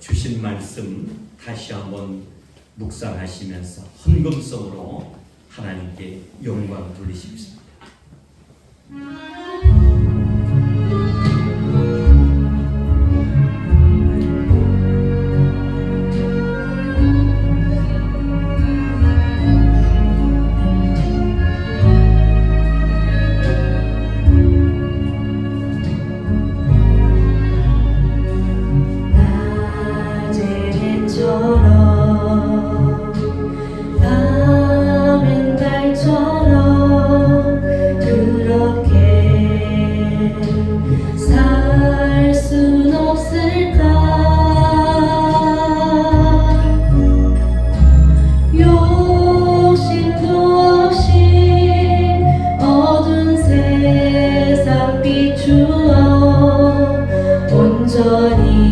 주신 말씀 다시 한번 묵상하시면서 헌금성으로 하나님께 영광 돌리십시오. 비추어 온전히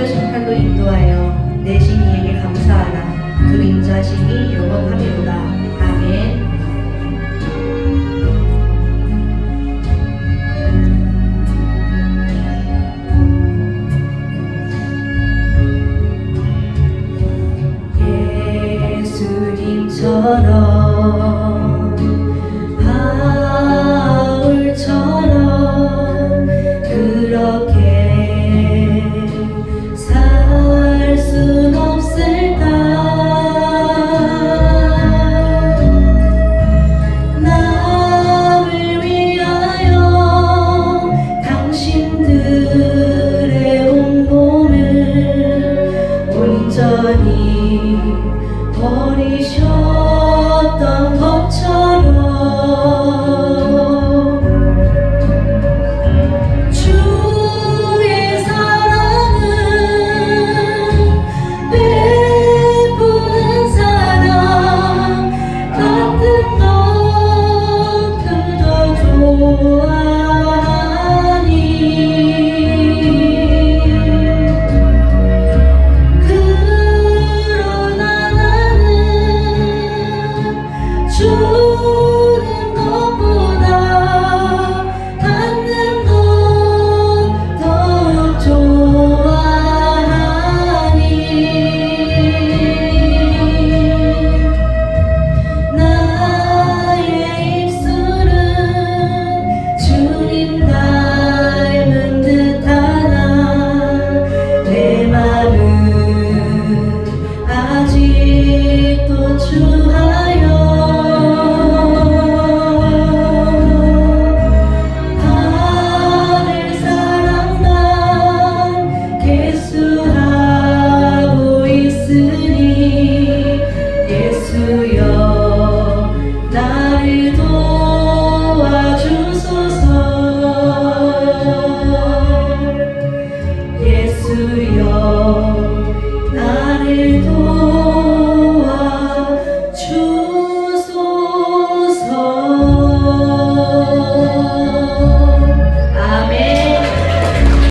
펴진 팔로 인도하여 내 신이 에게 감사하라 그 인자심이 영원하리로다. 아멘. 예수님처럼 온전히 버리셨던 것처럼